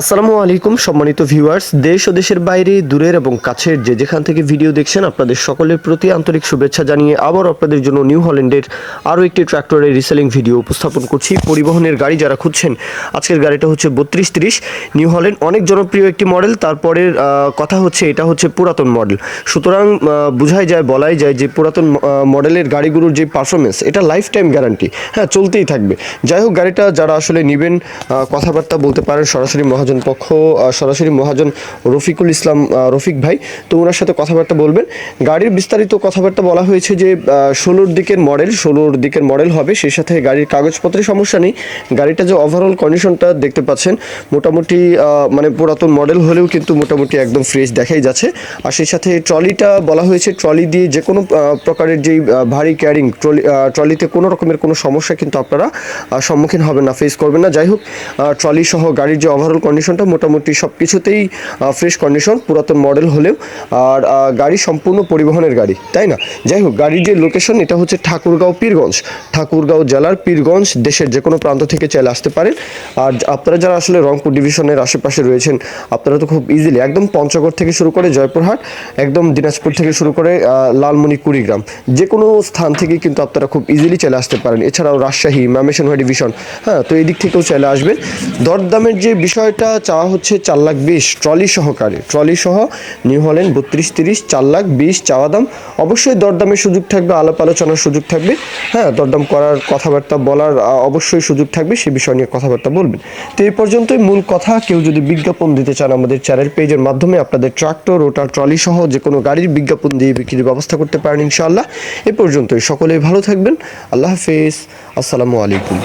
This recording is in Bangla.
আসসালামু আলাইকুম, সম্মানিত ভিউয়ার্স। দেশ ও দেশের বাইরে, দূরের এবং কাছের যে যেখান থেকে ভিডিও দেখছেন, আপনাদের সকলের প্রতি আন্তরিক শুভেচ্ছা জানিয়ে আবার আপনাদের জন্য নিউ হল্যান্ডের আরও একটি ট্র্যাক্টরের রিসেলিং ভিডিও উপস্থাপন করছি। পরিবহনের গাড়ি যারা খুঁজছেন, আজকের গাড়িটা হচ্ছে বত্রিশ তিরিশ। নিউ হল্যান্ড অনেক জনপ্রিয় একটি মডেল তারপরের কথা হচ্ছে এটা হচ্ছে পুরাতন মডেল সুতরাং বোঝাই যায়, বলাই যায় যে পুরাতন মডেলের গাড়িগুলোর যে পারফরমেন্স এটা লাইফ টাইম গ্যারান্টি হ্যাঁ চলতেই থাকবে। যাই হোক, গাড়িটা যারা আসলে নেবেন কথাবার্তা বলতে পারেন, সরাসরি মহাজন পক্ষ সরাসরি মহাজন রফিকুল ইসলাম রফিক ভাই, তো ওনার সাথে কথাবার্তা বলবেন। গাড়ির বিস্তারিত কথাবার্তা বলা হয়েছে যে ষোলোর দিকের মডেল, ষোলোর দিকের মডেল হবে, সেই সাথে গাড়ির কাগজপত্রের সমস্যা নেই। গাড়িটা যে ওভারঅল কন্ডিশনটা দেখতে পাচ্ছেন, মোটামুটি মানে পুরাতন মডেল হলেও কিন্তু মোটামুটি একদম ফ্রেশ দেখাই যাচ্ছে। আর সেই সাথে ট্রলিটা বলা হয়েছে, ট্রলি দিয়ে যে কোনো প্রকারের যেই ভারী ক্যারিং, ট্রলি ট্রলিতে কোনো রকমের কোনো সমস্যা কিন্তু আপনারা সম্মুখীন হবেন না ফেস করবেন না। যাই হোক ট্রলি সহ গাড়ির যে ওভারঅল কন্ডিশনটা মোটামুটি সব কিছুতেই ফ্রেশ কন্ডিশন পুরাতন মডেল হলেও, আর গাড়ি সম্পূর্ণ পরিবহনের গাড়ি, তাই না? যাই হোক গাড়ির যে লোকেশন এটা হচ্ছে ঠাকুরগাঁও পীরগঞ্জ। ঠাকুরগাঁও জেলার পীরগঞ্জ, দেশের যে কোনো প্রান্ত থেকে চাইলে আসতে পারেন। আর আপনারা যারা আসলে রংপুর ডিভিশনের আশেপাশে রয়েছেন, আপনারা তো খুব ইজিলি একদম পঞ্চগড় থেকে শুরু করে জয়পুরহাট, একদম দিনাজপুর থেকে শুরু করে লালমনি কুড়িগ্রাম যে কোনো স্থান থেকেই কিন্তু আপনারা খুব ইজিলি চলে আসতে পারেন। এছাড়াও রাজশাহী ময়মনসিংহ ডিভিশন হ্যাঁ তো এই দিক থেকেও চলে আসবেন। দরদামের যে বিষয়টা চাওয়া হচ্ছে চার লাখ বিশ ট্রলি সহকারে। ট্রলি সহ নিউ হল্যান্ড বত্রিশ তিরিশ, চার লাখ বিশ চাওয়া দাম। অবশ্যই দরদামের সুযোগ থাকবে, আলাপ আলোচনার সুযোগ থাকবে। হ্যাঁ দরদাম করার কথাবার্তা বলার অবশ্যই সুযোগ থাকবে, সে বিষয় নিয়ে কথাবার্তা বলবেন। তো এই পর্যন্তই মূল কথা। কেউ যদি বিজ্ঞাপন দিতে চান আমাদের চ্যানেল পেজের মাধ্যমে, আপনাদের ট্রাক্টর ওটার ট্রলি সহ যে কোনো গাড়ির বিজ্ঞাপন দিয়ে বিক্রির ব্যবস্থা করতে পারেন ইনশাআল্লাহ। এ পর্যন্তই। সকলেই ভালো থাকবেন। আল্লাহ হাফেজ। আসসালামু আলাইকুম।